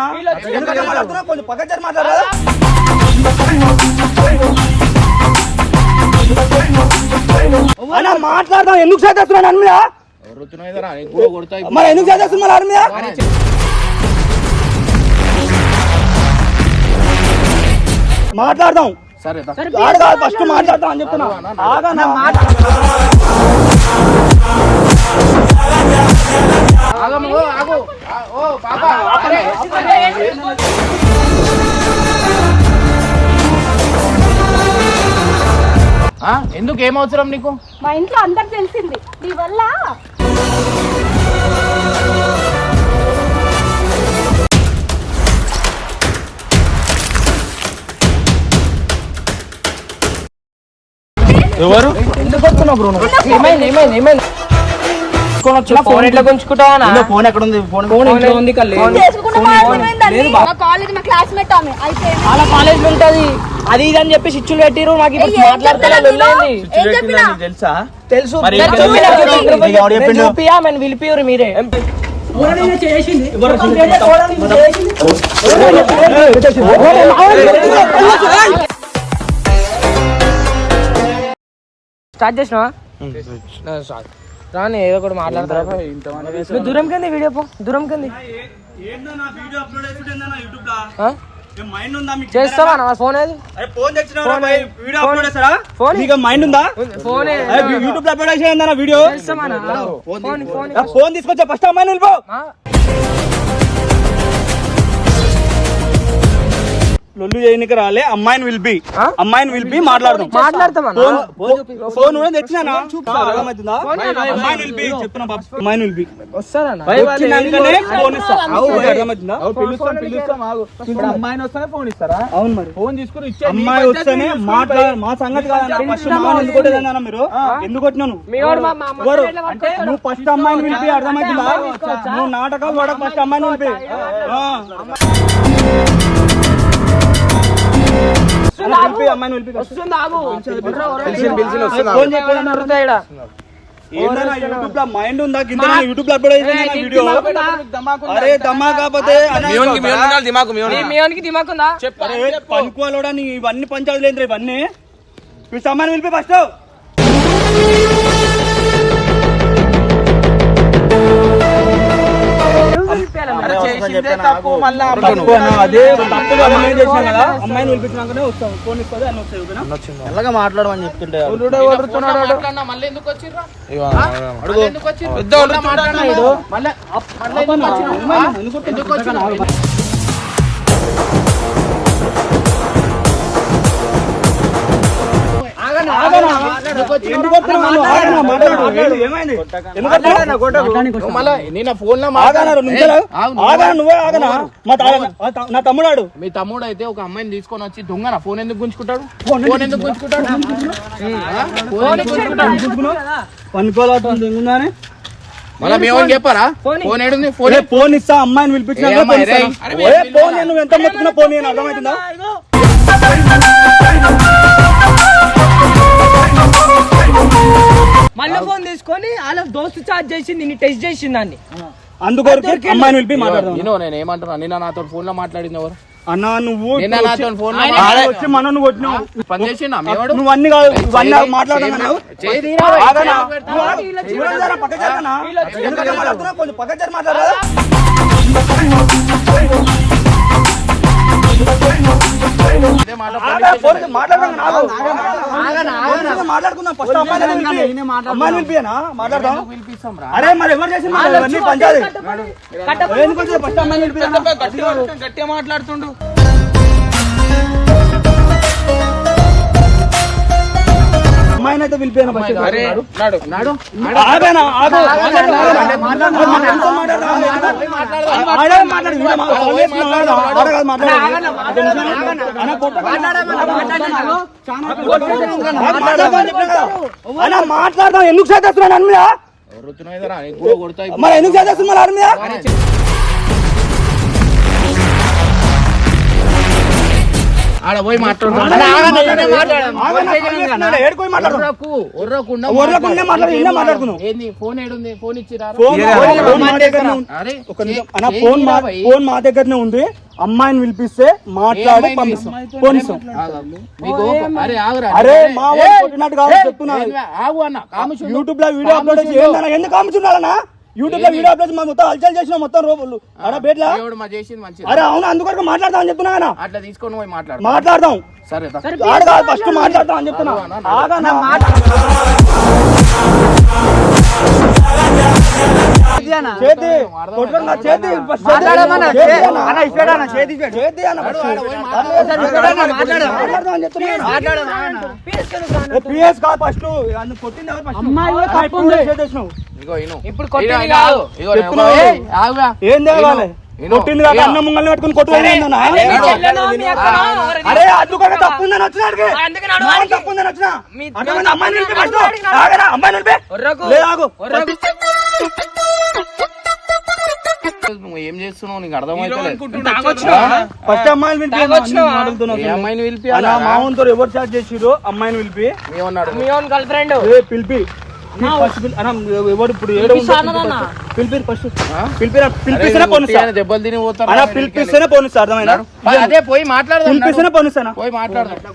ఎందుకు? కొంచెం పక్క జర మాట్లాడరా? మాట్లాడదాం. ఎందుకు చేస్తున్నాడు అని మరి ఎందుకు అని మీద? మాట్లాడదాం. సరే దా. ఆడు కాదు ఫస్ట్ మాట్లాడదాం. అని చెప్తున్నా. ఆగము, ఓ, ఆగు. ఎందుకు? ఏం అవసరం నీకు? మా ఇంట్లో అందరికి తెలిసింది. నీ వల్ల. ఎవరు? ఎందుకు వస్తున్నావు బ్రో నువ్వు? ఏమైంది ఏమైంది? ఫోన్ ఎట్లా ఫోన్ ఎక్కడ ఉంది ఫోన్ ఫోన్ కాలేజ్ మా క్లాస్మేట్ ఆమె అయితే వాళ్ళ కాలేజ్లో ఉంటది అది ఇది అని చెప్పి స్విచ్లు పెట్టిరు నాకు ఇప్పుడు ఏం మాట్లాడతా చెప్పినా వెళ్ళండి ఏం చెప్పినా తెలుసా తెలుసు పిలిపియరు మీరే స్టార్ట్ చేసినావా రాని ఏదో ఒకటి మాట్లాడతారా దూరం కింది వీడియో పో దూరం కింది ఏందన్నా వీడియో అప్లోడ్ అవుతుందన్నా యూట్యూబ్లో? ఆ? ఏం మైండ్ ఉందా? మీకు చేస్తావా నా ఫోన్ ఏది? ఫోన్ మైండ్ ఉందా? Phone YouTube upload video. చేస్తామా నా? ఫోన్ ఫోన్ ఆ ఫోన్ తీసుకొచ్చా? ఫస్ట్ అమ్మాయిని వెళ్ళిపో లొల్లు చేయనికి రాలే అమ్మాయిని విల్ బి? అమ్మాయిని విల్ బి మాట్లాడదాం మాట్లాడతామా నా? ఫోన్ ఫోన్ కూడా తెచ్చినానా అర్థమవుతుందా అమ్మాయిని విల్ బి చెప్తున్నా బాబు అమ్మాయిని విల్ బి వస్తారా నా? వచ్చినాకనే ఫోన్ ఇస్తా నీకు అర్థమవుతుందా పిలుస్తాం పిలుస్తాం ఆగు ఇప్పుడు అమ్మాయిని వస్తేనే ఫోన్ ఇస్తారా అవును మరి ఫోన్ తీసుకుని ఇచ్చే అమ్మాయి వస్తేనే మాట్లాడ మా సంగతి కాదన్న ఫస్ట్ మామని ఎందుకు కొట్టేదన్నా మీరు ఎందుకు కొట్టినాను? నువ్వు ఫస్ట్ అమ్మాయిని పిలిపి అర్థమవుతుందా నువ్వు నాటకాలు పడక ఫస్ట్ అమ్మాయిని పిలిపి ఆ. మైండ్ ఉందా? కింద యూట్యూబ్లో అప్లోడ్ చేసిన వీడియో? అరే కాకపోతే నీ మీ వానికి దిమాక్ ఉందా? అరే పనుకోవాలోడా నీ ఇవన్నీ పంచాయతీలు ఏంద్రా ఇవన్నీ? సమ్మాని పిలిపి ఫస్ట్. మెల్లగా మాట్లాడమని చెప్తుంటే ఎందుకు వచ్చిర్రా? తా- ఆ తా- నా తమ్ముడాడు. మీ తమ్ముడు అయితే ఒక అమ్మాయిని తీసుకొని వచ్చి దొంగన? ఫోన్ ఎందుకు గుంజుకుంటాడు? ఫోన్ ఎందుకు గుంజుకుంటాడు? ఫోన్ ఉందని మళ్ళీ మేము చెప్పారా ఫోన్ ఏడుంది? ఫోన్ ఫోన్ ఇస్తా అమ్మాయిని పిలిపించినా ఫోన్ ఫోన్? నువ్వు ఎంత మొత్తుకున్నా ఫోన్ అర్థమవుతుందా? మళ్ళీ ఫోన్ తీసుకొని వాళ్ళ దోస్తు చార్జ్ చేసింది నిన్ను టెస్ట్ చేసింది దాన్ని అందుకొరకు అమ్మాయిని పిలిపి మాట్లాడదాం. నేను నేను ఏమంటున్నా? నిన్న నాతో ఫోన్లో మాట్లాడింది ఎవరు? అన్నా నువ్వు నిన్న నాతో ఫోన్లో ఆడ మాట్లాడి- వచ్చి మనను కొట్టినావు పని చేసిండా? మేవాడు నువ్వు అన్ని కాదు ఇవన్నీ మాట్లాడదాం అరే మరి ఎవరు చేసి గట్టిగా మాట్లాడుతుండు మనం ఎంతో మాట్లాడదాం. ఎందుకు చేస్తున్నాను అన్న మీద ఒర్రుతున్నావు మాట్లాడు, ఈయన మాట్లాడుతున్నావు. ఏంది ఫోన్ ఏడుంది? ఫోన్ ఇచ్చిరా ఫోన్ ఫోన్ మా దగ్గరనే ఉంది. అమ్మాయిని పిలిపిస్తే మాట్లాడి పంపిస్తాం. అరే మా ఏయ్, కొట్టినట్టు కాదు చెప్తున్నా. యూట్యూబ్లో వీడియో అప్లోడ్ చేసి ఏందన్నా ఎందుకు కాముచున్నాడన్నా యూట్యూబ్లో వీడియో అప్లోడ్ మొత్తం హల్చల్ చేసిన మొత్తం రోజులు అడ బేట్లా? చేసింది మంచిది. అరే అవును? అందుకొరకు మాట్లాడదాం అని చెప్తున్నా అట్లా తీసుకొని పోయి మాట్లాడు. మాట్లాడదాం. సరే ఫస్ట్ మాట్లాడదాం అని చెప్తున్నా. చేతి. చేతి. అన్న. అన్న. ఏ, పిఎస్ కాదు ఫస్ట్. కొట్టింది ఇప్పుడు కూడా చేసేసినావు. కొట్టింది ఇను. అన్న ముంగల్ని పెట్టుకుని కొట్టుకోవాలి? అరే అడ్డుకొని తప్పు ఉందని వచ్చినాడికి ఉందని వచ్చినా? అమ్మాయిని నిలిపి ఫస్ట్. ఆగరా, నిలిపి. ఏం చేస్తున్నావు? నీకు ఫస్ట్ అమ్మాయిని పిలిపి. అమ్మాయిని మామూలుతో ఎవరు చాట్ చేసిరో అమ్మాయిని పిలిపి. ఏమన్నాడు? మీ ఓన్ గర్ల్ ఫ్రెండ్ ఏ పిలిపి. ఎవరు ఇప్పుడు ఫస్ట్ పిలిపిస్తేనే దెబ్బలు తిని పోతారు అన్న పిలిపిస్తేనే పోనిస్తా అర్థమైనా అదే పోయి మాట్లాడదాం పిలిపిస్తేనే పోనిస్తానా పోయి మాట్లాడదాం.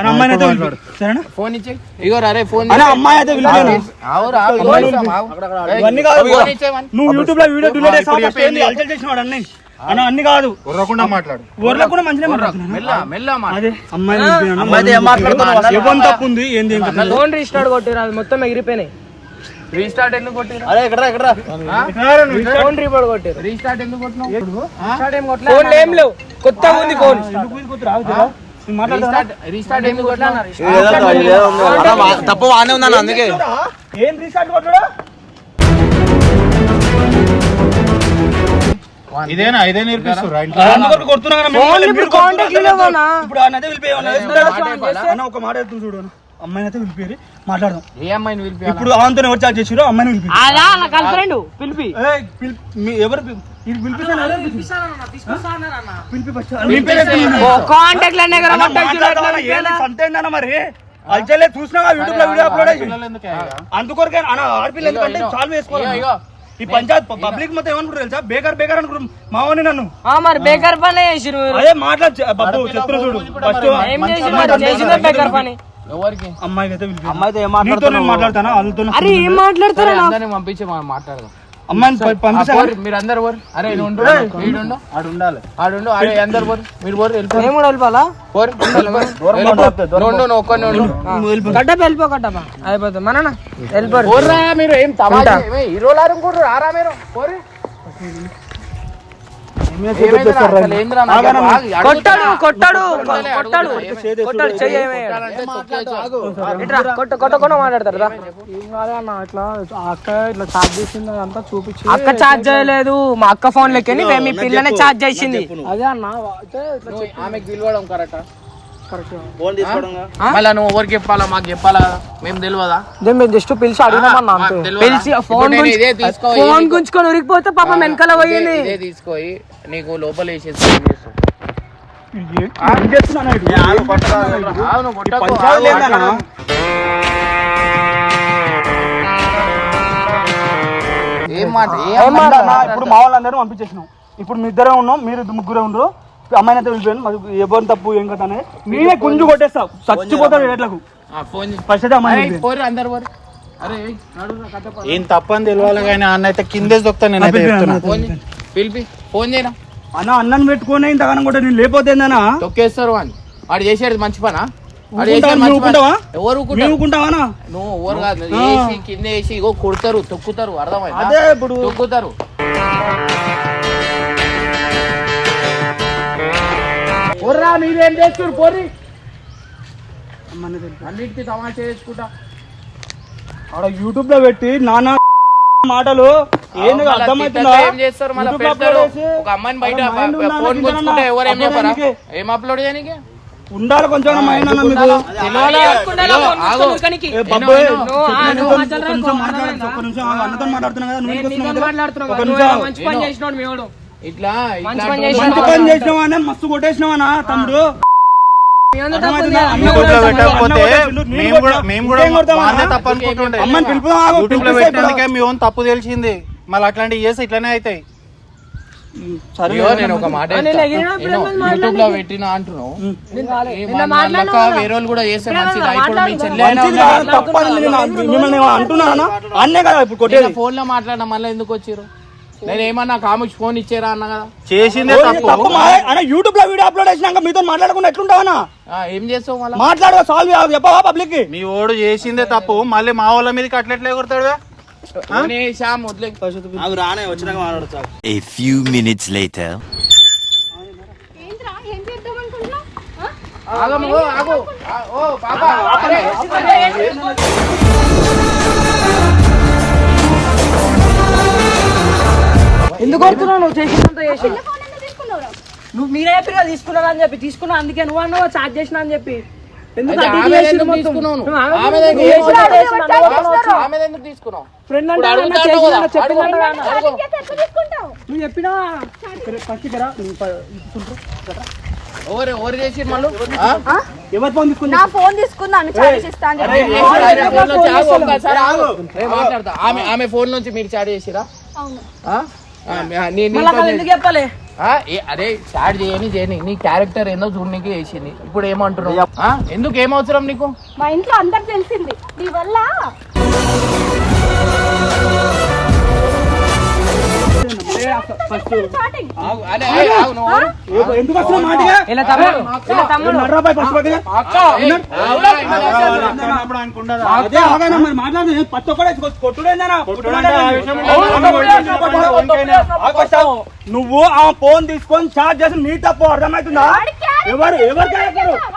అని అమ్మాయిని అయితే పిలిపి. సరేనా? ఫోన్ ఇచ్చే ఇగో రే ఫోన్ అన్న అమ్మాయి అయితే ఇవన్నీ కాదు ఫోన్ ఇచ్చేయమని. నువ్వు యూట్యూబ్లో వీడియో డిలీట్ చేసావు ఫస్ట్ ఏంది? అల్చల్ చేసినాడు అన్నీ. అన్న అన్ని కాదు. ఉర్రకుండా మాట్లాడు. ఊర్లో కూడా మంచిగా మాట్లాడుతున్నా మెల్ల మెల్ల మాట అదే అమ్మాయిని పిలిపినా. అమ్మాయితో ఏం మాట్లాడుతున్నావు? ఎవరి తప్పు ఉంది? ఏంది ఏం కథ? ఫోన్ రీస్టార్ట్ కొట్టిరు అది మొత్తం ఎగిరిపోయినాయి. రీస్టార్ట్ ఎందుకు కొట్టిరు? అరే ఇక్కడ ఇక్కడ ఫోన్ రీపోర్ట్ కొట్టిరు. రీస్టార్ట్ ఎందుకు కొట్టినావు? ఫోన్ ఏం లేవు. కొత్తగా ఉంది ఫోన్. ఎందుకు ఇది? రీస్టార్ట్ రీస్టార్ట్ తప్పు బాగానే ఉందన్న అందుకే. ఏం రీసార్ట్ కొట్టడా ఇదేనా? ఇదే నేర్పిస్తురా ఇంట్లో కొడుతున్నా ఇప్పుడు ఒక మాట చూడు. అమ్మాయిని అయితే పిలిపి మాట్లాడదాం. ఏ అమ్మాయిని పిలిపియాలా ఇప్పుడు ఆమెతో ఎవరు చార్జ్ చేసిరో అమ్మాయిని పిలిపి అలా నా గర్ల్ ఫ్రెండ్ పిలిపి. ఏయ్, పిల్- మీ ఎవరు ఇది పిలిపిస్తాను. పిలిపి కాంటాక్ట్? ఏంది సంతేందన్న మరి? అల్చలే చూసినా యూట్యూబ్లో వీడియో అప్లోడ్? అందుకొరకే అన్న ఆడపిల్ల ఎందుకంటే సాల్వ్ చేసుకోవాలి. ఈ పంచాయత్ పబ్లిక్ మొత్తం ఏమనుకుంటారు తెలుసా? బేకర్ బేకర్ అనుకుంటారు. మావని నన్ను. మరి బేకర్ పని చేసిరు. అదే మాట్లాడు బాబు చెప్తున్నా చూడు. ఫస్ట్ బేకర్ పని. ఎవరికి? అమ్మాయికి అయితే పిలిపి అమ్మాయితో ఏం నీతో నేను మాట్లాడతానా? వాళ్ళతో అరే ఏం మాట్లాడతారా? నా- అందరిని పంపించి మనం మాట్లాడదాం. అమ్మాయిని ప- పంపిస్తా. మీరు అందరు పోరు. అరే ఈడు ఉండు ఈడుండు ఆడు ఉండాలి ఆడుండు అరే అందరు పోరు. మీరు పోరు వెళ్ళిపో. మేము కూడా వెళ్ళిపోవాలా? పోరు వెళ్ళిపో. ఉండు నువ్వు ఒక్కడిని ఉండు. కట్టప వెళ్ళిపో. కట్టప అయిపోతుంది. మన వెళ్ళిపోరు. పోర్రా మీరు ఏం తమాషా? ఏమి హీరోలు అనుకుంటారు రారా మీరు. పోరు. కొట్టాడు కొట్టాడు. కొట్టాడు. కొట్టాడు కొట్టకుండా మాట్లాడతారు అక్క ఇట్లా చార్జ్ చేసింది అదంతా చూపించి అక్క ఛార్జ్ చేయలేదు. మా అక్క ఫోన్ లెక్కని మీ పిల్లనే ఛార్జ్ చేసింది. అదే అన్న పిలవడం కరెక్టా మళ్ళా నువ్వు ఎవరికి చెప్పాలా? మాకు చెప్పాలా? మేము తెలియదా మేము జస్ట్ పిలిచి అడిగినామన్నా అంతే మాకు తెలియదా? పిలిచి ఫోన్ ఫోన్ గుంజుకొని ఉరికిపోతే పాపం వెనకాల పోయింది. ఇదే తీసుకోయి. నీకు లోపల వేసేసి ఏం మాట? ఇప్పుడు మా వాళ్ళందరూ పంపించేసినాం. ఇప్పుడు మీ ఇద్దరే ఉన్నాం మీరు ముగ్గురే ఉండరు. అమ్మాయిని అయితే వెళ్ళిపోయాను మరి ఎవరు తప్పు ఏం కదా నేనే గుంజు కొట్టేస్తా చచ్చిపోతాడు రేట్లకు ఆ, ఫోన్ చేయి. ఫస్ట్ అయితే అమ్మాయి. ఏం తప్పని తెలియాలి కానీ అన్న అయితే కిందేసి దొక్కుతా చేయి. పిలిపి ఫోన్ చేయరా? అన్న అన్నం పెట్టుకొని ఇంతగానం కూడా నేను లేకపోతేందనా తొక్కేస్తారు అని వాడు చేసేది మంచి పనా? నువ్వు? ఎవరు కాదు వేసి కింద వేసి ఇగో కొడతారు తొక్కుతారు అర్థమైందా? అదే ఇప్పుడు. తొక్కుతారు. పోర్రా మీరేం చేస్తారు పోర్రి అన్నిటికీ తమాషా చేసుకుంటా ఆడ యూట్యూబ్లో పెట్టి నానా మాటలు. ఏంది అర్థమవుతుందా? ఏం చేస్తారు? మళ్ళీ పెడతారు. upload చేసి, ఒక అమ్మాయిని బయట వాళ్ళ mind ఉందా ఫోన్ అన్న గుంచుకుంటే ఎవరు ఏం upload చెప్పారా? చేయనీకి? ఏం అప్లోడ్ చేయడానికి ఉండాలి కొంచెం మైండ్ అన్న మీకు. మాట్లాడుతున్నా కదా నువ్వు ఇట్లా మంచి పని మస్తు తమ్ముడు? తప్పు తెలిసింది. మళ్ళీ అట్లాంటివి చేస్తే ఇట్లానే అవుతాయి. నేను ఒక మాట యూట్యూబ్లో పెట్టిన అంటున్నావు. వేరే వాళ్ళు కూడా చేస్తే పిల్లలు మంచిదా ఇప్పుడు మీ మాట్లాడు. చెల్లె అయినా మంచిది ఉన్నదా? కాదు, తప్పు అని నేను మిమ్మల్ని ఏమో అంటున్నానా? అన్నే కదా ఇప్పుడు ఫోన్లో మాట్లాడినా మళ్ళీ ఎందుకు వచ్చారు? నేను ఏమన్నా కాముకి ఫోన్ ఇచ్చారా అన్న కదా? చేసిందే తప్పు. అన్న యూట్యూబ్లో వీడియో అప్లోడ్ చేసినాక మీతో మాట్లాడకుండా ఎట్లుంటావనా ఆ, ఏం చేస్తావు మళ్ళీ? మాట్లాడు సాల్వ్ చెప్పవా పబ్లిక్కి? మీ ఓడు చేసిందే తప్పు. మళ్ళీ మా వాళ్ళ మీదకి అట్లెట్లే కొడతాడు రానే వచ్చినాక మాట్లాడతా A few minutes later. ఏంట్రా ఏం చేద్దాం అనుకుంటున్నావు? ఆ? ఆగము ఆగు. ఆ, ఓ పాప ఎందుకు కొడుతున్నావు నువ్వు? చేసినంత చేసి. నువ్వు మీరే చెప్పి కదా తీసుకున్నావు అని చెప్పి. తీసుకున్నా అందుకే నువ్వు అన్నావు చార్జ్ చేసిన అని చెప్పి. ఎందుకు ఫ్రెండ్ అంటే నువ్వు? ఫస్ట్ ఎవరు ఫోన్ తీసుకుని నా ఫోన్ తీసుకున్నాను చార్జ్ ఇస్తా అని చెప్పి. ఏ, ఆమె ఫోన్ నుంచి ఆగు, ఒక్కసారి ఆగు. నేను మాట్లాడతా. ఆమె ఆమె ఫోన్ నుంచి మీరు చాట్ చేసిరా? ఎందుకు చెప్పాలి? ఏ- అరే చాట్ చేయని చేయని నీ క్యారెక్టర్ ఏందో చూడనీకి చేసింది. ఇప్పుడు ఏమంటున్నావు? ఆ? ఎందుకు ఏమవసరం నీకు? మా ఇంట్లో అందరికి తెలిసింది. నీ వల్ల ఎందుకు వస్తున్నావు మాటిగా? ఇలా తమ్ముడు ఇలా తమ్ముడు. నర్రాబాయ్ ఫస్ట్ పక్కన అక్క, ఏ, ఆగురా, ఇలా మాట్లాడు. అప్పుడు అనుకుంటుందా అదే ఆగానా మరి మాట్లాడు నేను ప్రతి ఒక్కడే కొట్టుడేందనా కొట్టుడంటే ఆ విషయం నువ్వు ఆ ఫోన్ తీసుకొని చార్జ్ చేసి నీ తప్పు అర్థమవుతుందా? ఎవరు ఎవరు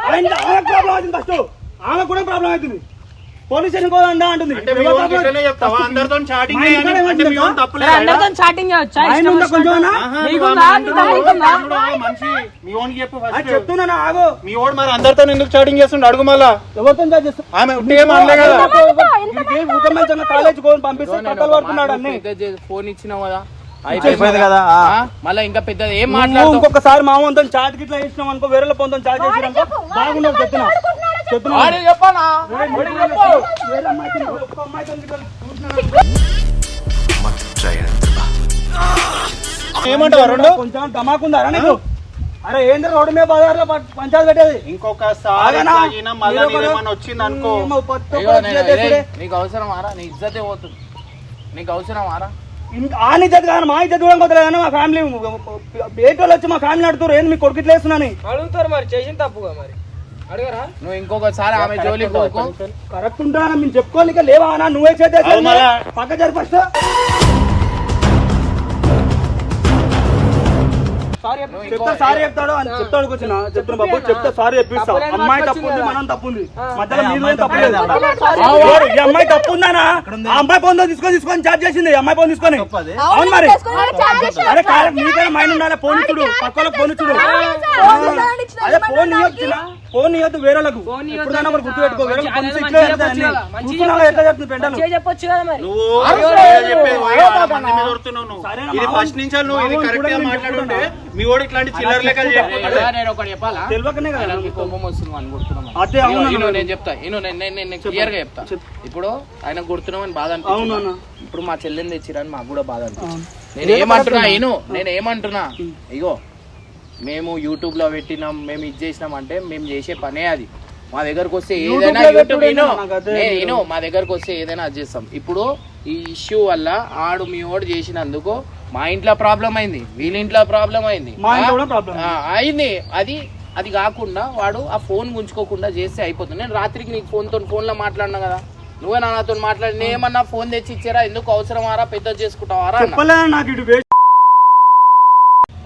ఆయన ప్రాబ్లం అవుతుంది ఫస్ట్ ఆమె కూడా ప్రాబ్లం అవుతుంది. పోలీస్ స్టేషన్ పోదా అంటుంది. అందరితో చాటింగ్ మా చెప్తున్నాను? ఆగు. ఓడు మరి అందరితో ఎందుకు చాటింగ్ చేస్తుండే? అడుగు మళ్ళా. ఎవరితో చార్జ్ చేస్తా ఆమె ఉట్టి ఏం అనలే కదా కాలేజ్ పెద్ద చేసి ఫోన్ ఇచ్చినావు కదా. అయిపోయింది కదా? మళ్ళా ఇంకా పెద్ద ఏం మాట్లాడుతావు? ఇంకొకసారి మామూలు చాట్ గిట్లా ఇచ్చినాం అనుకో వేరే పొందుతో చార్జ్ చేసినాం బాగుండదు చెప్తున్నా చెప్పానా? ఏమంటావు రెండు? కొంచెం ధమాకుందారా నీకు? అరే ఏంద్ర రోడ్డు మీద బజార్లో పంచాయతీ పెట్టేది? ఇంకొకసారి వచ్చింది అనుకో నీకు అవసరం ఆరా? నీ ఇజ్జతే పోతుంది. నీకు అవసరం ఆరా? ఇంక ఆ నిజత కానీ మా ఇజ్జత్ కూడా కానీ మా ఫ్యామిలీ ఏంటి వాళ్ళు వచ్చి మా ఫ్యామిలీ అడుగుతారు ఏంది మీ కొడుకు ఇట్లా వేస్తున్నాని అడుగుతారు మరి చేసిన తప్పుగా మరి. నువ్వు ఇంకొకసారి ఆమె పోకు. కరెక్ట్ ఉంటారా మేము చెప్పుకోలేక లేవా అన్నా నువ్వే చేద్దా అవును? మళ్ళా. పక్క జరి ఫస్ట్ చెప్తా సారీ చెప్తాడు అని చెప్తాడు కూర్చున్నా. చెప్తున్నా బాబు చెప్తా సారీ చెప్పిస్తా. అమ్మాయి తప్పు ఉంది మనం తప్పు ఉంది మధ్యలో మీరు అమ్మాయి తప్పు లేదు? ఈ అమ్మాయి తప్పు ఉందానా ఆ అమ్మాయి ఫోన్ తీసుకొని తీసుకొని చార్జ్ చేసింది ఈ అమ్మాయి ఫోన్ తీసుకొని. అవును మరి. అరే మైండ్ ఉండాలి ఫోన్ ఇచ్చుడు పక్కల ఇచ్చిన అదే ఫోన్. ఇవ్వచ్చు ఫోన్ ఇవ్వద్దు వేరేలకు ఎట్లా చెప్తుంది పెంటలు చెప్పొచ్చు కదా మరి. ఇది ఫస్ట్ నుంచి నువ్వు ఇది కరెక్ట్గా నేను. మీ ఇట్లాంటి చిల్లర లెక్కలు నేను ఒకటి చెప్పాలా? తెలియకనే కదా. ఆయనకి కోపం వస్తుంది అని గుర్తున్నాం అదే అవును ఇను అన్న. నేను చెప్తా ఇను నేను నేను నేను క్లియర్గా చెప్తా. ఇప్పుడు ఆయన గుర్తున్నామని బాధ అవును అన్న. అనిపిస్తుంది ఇప్పుడు మా చెల్లెని తెచ్చిరని మాకు కూడా బాధ అనిపిస్తుంది నేను ఏమంటున్నా ఇను నేను ఏమంటున్నా ఇగో మేము యూట్యూబ్లో పెట్టినాం మేము ఇది చేసినాం అంటే మేము చేసే పనే అది. మా దగ్గరకు వస్తే ఏదైనా యూట్యూబ్ నేను మా దగ్గరకు వస్తే ఏదైనా అది చేస్తాం. ఇప్పుడు ఈ ఇష్యూ వల్ల ఆడు మీ ఓడు చేసినందుకు మా ఇంట్లో ప్రాబ్లం అయింది వీళ్ళ ఇంట్లో ప్రాబ్లం అయింది. అయింది. అది అది కాకుండా వాడు ఆ ఫోన్ గుంజుకోకుండా చేస్తే అయిపోతుంది. నేను రాత్రికి నీకు ఫోన్తో ఫోన్లో మాట్లాడినా కదా. నువ్వే నాతో మాట్లాడి నేనేమన్నా ఫోన్ తెచ్చి ఇచ్చారా? ఎందుకు అవసరమారా? పెద్ద చేసుకుంటావారా అన్న చెప్పలే నాకు ఇటు వేస్ట్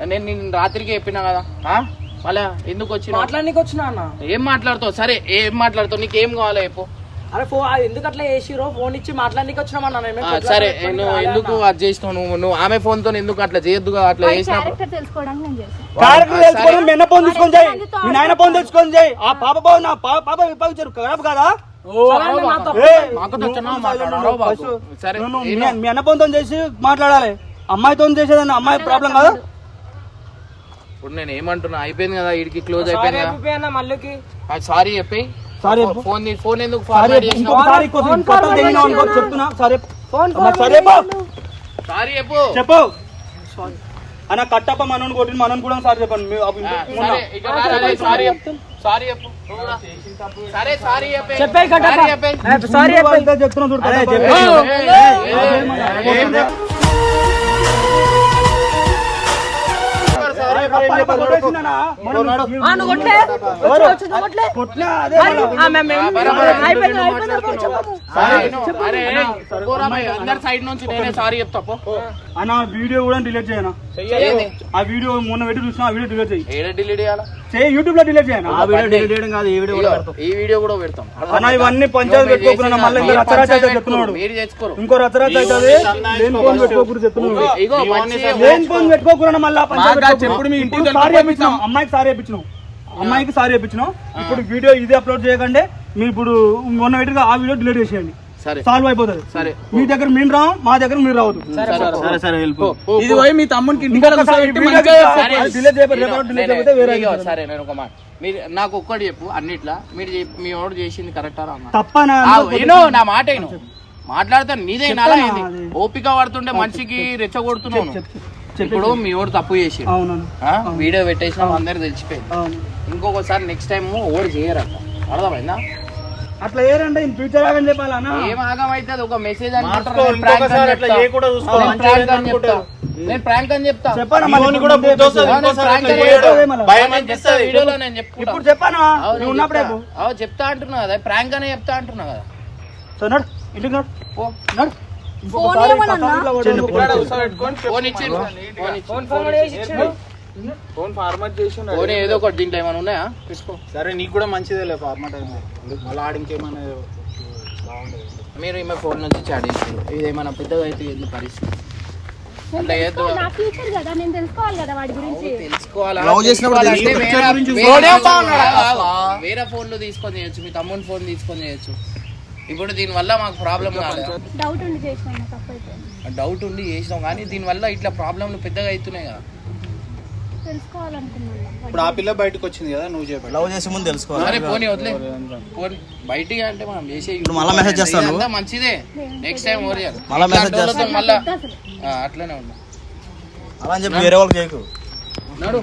నేను నేను రాత్రికి చెప్పినా కదా. ఆ? మళ్ళా ఎందుకు వచ్చిన మాట్లాడనీకి వచ్చినా అన్న. ఏం మాట్లాడుతావు? సరే ఏం మాట్లాడుతావు? నీకు ఏం కావాలో చెప్పు. అరే ఫోన్ అది ఎందుకు అట్లా చేసిరో ఫోన్ ఇచ్చి మాట్లాడనీకి వచ్చినామన్నా సరే నువ్వు ఎందుకు అది చేసినావు? నువ్వు నువ్వు ఆమె ఫోన్తో ఎందుకు అట్లా చేయొద్దుగా అట్లా చేసినప్పుడు క్యారెక్టర్ ఫోన్ తీసుకొని చేయి. మీ నాయన ఫోన్ తెచ్చుకొని చేయి. ఆ పాప బాబు నా పా- పాప విప్పగించారు ఖరాబ్ కదా? మీ- అన్న ఫోన్తో చేసి మాట్లాడాలి. అమ్మాయితో చేసేదాన్ని అమ్మాయి ప్రాబ్లం కదా? ఇప్పుడు నేను ఏమంటున్నా? అయిపోయింది కదా? వీడికి క్లోజ్ అయిపోయింది కదా? అన్న మళ్ళీకి సారీ చెప్పి. సారీ చెప్పు. ఫోన్ తీ- ఫోన్ ఎందుకు సారీ ఫార్వర్డ్ చెప్పు. చేసినావు? ఇంకొకసారి ఇంకో కొత్త తెగినావు అనుకో చెప్తున్నా. సరే ఫోన్ అమ్మ, సరే బా. సారీ చెప్పు. చెప్పు. అన్న కట్టప్ప మనోని కొట్టిన మనోని కూడా సారీ చెప్పండి. మీ- అప్పుడు ఆ, మొన్న. సరే ఇక రా, రా, రా, సారీ చెప్పు. సారీ చెప్పు. నువ్వు రా. సరే సారీ చెప్పే. చెప్పేయ్ కట్టప్ప. సారీ చెప్పేయ్. చెప్తున్నావు చూడు కట్టప్ప. ఏయ్, ఏయ్, ఏయ్, ఏయ్, ఏయ్. మనం- అన్న వీడియో కూడా డిలీట్ చేయనా? ఆ వీడియో మొన్న పెట్టి చూసిన ఆ వీడియో డిలీట్ చేయి ఏడ డిలీట్ చేయాలా చేయి యూట్యూబ్లో డిలీట్ చేయనా? ఆ వీడియో డిలీట్ చేయడం కాదు ఈ వీడియో కూడా ఇగో, ఈ వీడియో కూడా పెడతాం. అన్న ఇవన్నీ పంచాయతీ పెట్టుకోకుండా మళ్ళీ ఇంకా చెప్తున్నాడు. మీరు ఇంకో రచ్చరాచ అవుతుంది. లేని ఫోన్ పెట్టుకోకూడదు చెప్తున్నాడు. ఇగో మంచి లేని ఫోన్ పెట్టుకోకుండా మళ్ళీ సారీ చెప్పించినాం అమ్మాయికి సారీ చెప్పించినాం అమ్మాయికి సారీ చెప్పించినాం ఇప్పుడు వీడియో ఇది అప్లోడ్ చేయకండి. మీరు ఇప్పుడు మొన్న పెట్టి ఆ వీడియో డిలీట్ చేసేయండి. సాల్వ్ అయిపోతుంది. సరే. మీ దగ్గర మేము రాం మా దగ్గర మీరు రావద్దు. సరే సరే ఇది పోయి మీ తమ్మునికి సరే. నేను- ఒక మాట. మీరు నాకు ఒక్కటి చెప్పు అన్నిట్లా. మీరు మీ వాడు చేసింది కరెక్టా అన్న? తప్పనా నా మాట మాట్లాడతాను నీదే నాలా? ఓపిక పడుతుంటే మనిషికి చెప్పు. ఇప్పుడు మీ వాడు తప్పు చేసి వీడియో పెట్టేసిన అందరు తెలిసిపోయింది. ఇంకొకసారి నెక్స్ట్ టైం ఓడి చేయరట. అర్థమైందా? అట్లా ఏరంటే ఇన్ ఫ్యూచర్ ఆగని చెప్పాలనా ఏం ఆగం అవుతుంది ఒక మెసేజ్ చూసుకో. నేను ప్రాంక్ అని చెప్తా అని. చెప్తా. నేను చెప్తా. వీడియోలో నేను చెప్పుకుంటా ఇప్పుడు చెప్పాను అవును, నువ్వు ఉన్నప్పుడే చెప్తా. అవు చెప్తా అంటున్నా కదా ప్రాంక్ అనే చెప్తా అంటున్నా కదా సో నడు ఇంటికి నడు పో. నడు phone. Phone phone. Phone phone చేసి ఫార్మాట్ చేసి ఫోన్ ఏదో ఒకటి దీంట్లో ఏమైనా ఉన్నాయా? తీసుకో. సరే నీకు కూడా మంచిదే లే ఫార్మాట్ అయింది మళ్ళీ ఆడింకేమన్నా మీరు ఈమె ఫోన్ నుంచి చాట్ చేసారు ఇది ఏమైనా పెద్దగా అయితే ఎందుకు పరిస్థితి? అట్లా ఏదో నా ఫ్యూచర్ కదా నేను తెలుసుకోవాలి కదా వాడి గురించి. తెలుసుకోవాలా? లవ్ చేసినప్పుడు తెలుసుకోవాలంటే తెలుసుకో. వేరే- ఫోనే తీసుకొని చేయొచ్చు మీ తమ్ముని ఫోన్ తీసుకొని చేయొచ్చు. ఇప్పుడు దీని వల్ల మాకు ప్రాబ్లం కాలేదు డౌట్ ఉండి చేసిన తప్పైపోయింది డౌట్ ఉండి చేసినాం కానీ దీని వల్ల ఇట్లా ప్రాబ్లంలు పెద్దగా అవుతున్నాయి కదా. ఇప్పుడు ఆ పిల్ల బయటకు వచ్చింది కదా నువ్వు చెప్పాడు లవ్ చేసే ముందు సరే పోనీ వదిలే. పోనీ బయటికి అంటే మనం చేసే ఇప్పుడు మళ్ళా message చేస్తాను. ఇదంతా మంచిదే. నెక్స్ట్ టైం ఓరి మళ్ళా message చేస్తాను. మళ్ళా అసలు ఆ, అట్లనే ఉన్నా అలా అని చెప్పి వేరే వాళ్ళకి చేయకు. నడు.